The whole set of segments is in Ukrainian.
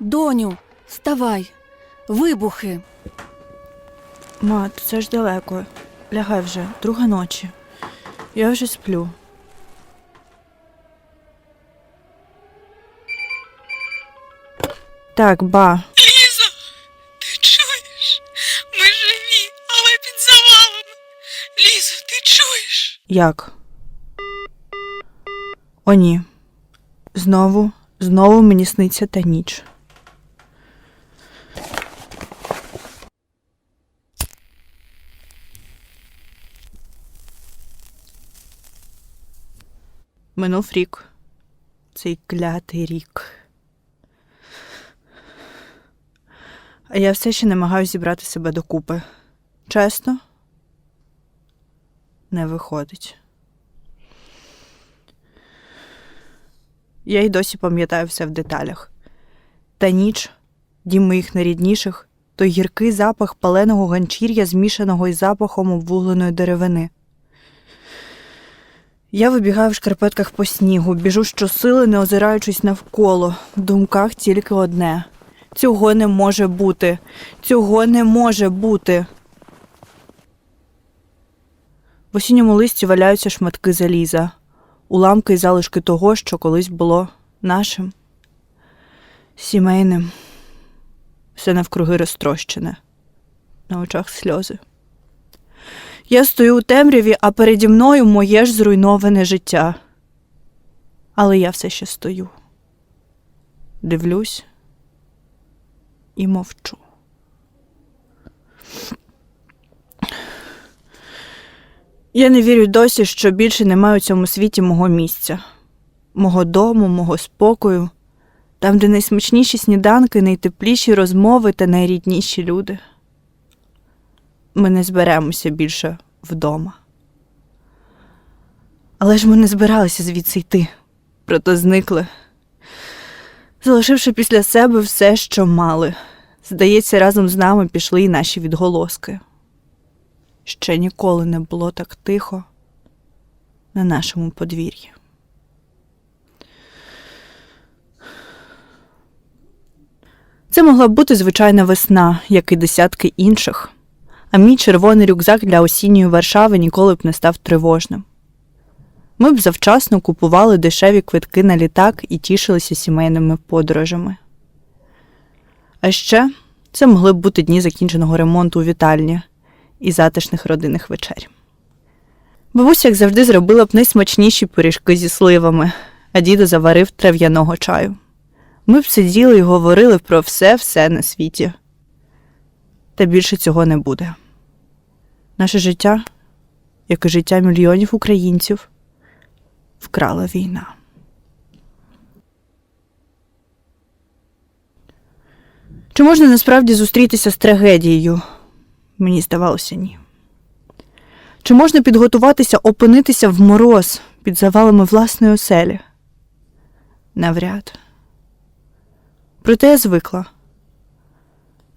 Доню, вставай. Вибухи. Ма, то це ж далеко. Лягай вже, друга ночі. Я вже сплю. Так, ба, Лізо, ти чуєш? Ми живі, але під завалами. Лізо, ти чуєш? як? О, ні. Знову, знову мені сниться та ніч. Минув рік. Цей клятий рік. А я все ще намагаюся зібрати себе докупи. Чесно, не виходить. Я й досі пам'ятаю все в деталях. Та ніч, дім моїх найрідніших, той гіркий запах паленого ганчір'я, змішаного із запахом обвугленої деревини. Я вибігаю в шкарпетках по снігу, біжу щосили, не озираючись навколо. В думках тільки одне: цього не може бути, цього не може бути. В осінньому листі валяються шматки заліза, уламки й залишки того, що колись було нашим, сімейним. Все навкруги розтрощене, на очах сльози. Я стою у темряві, а переді мною моє ж зруйноване життя. Але я все ще стою. Дивлюсь і мовчу. Я не вірю досі, що більше немає у цьому світі мого місця, мого дому, мого спокою, там, де найсмачніші сніданки, найтепліші розмови та найрідніші люди. Ми не зберемося більше вдома. Але ж ми не збиралися звідси йти, проте зникли, залишивши після себе все, що мали. Здається, разом з нами пішли й наші відголоски. Ще ніколи не було так тихо на нашому подвір'ї. Це могла б бути звичайна весна, як і десятки інших, а мій червоний рюкзак для осінньої Варшави ніколи б не став тривожним. Ми б завчасно купували дешеві квитки на літак і тішилися сімейними подорожами. А ще це могли б бути дні закінченого ремонту у вітальні і затишних родинних вечер. Бабуся, як завжди, зробила б найсмачніші пиріжки зі сливами, а дідо заварив трав'яного чаю. Ми б сиділи і говорили про все-все на світі. Та більше цього не буде. Наше життя, як і життя мільйонів українців, вкрала війна. Чи можна насправді зустрітися з трагедією? Мені здавалося, ні. Чи можна підготуватися опинитися в мороз під завалами власної оселі? Навряд. Проте я звикла.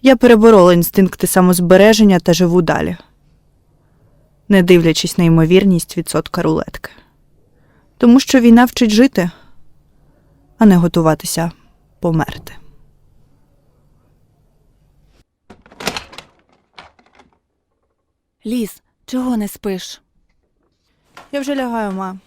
Я переборола інстинкти самозбереження та живу далі, не дивлячись на ймовірність відсотка рулетки. Тому що війна вчить жити, а не готуватися померти. Ліс, чого не спиш? Я вже лягаю, ма.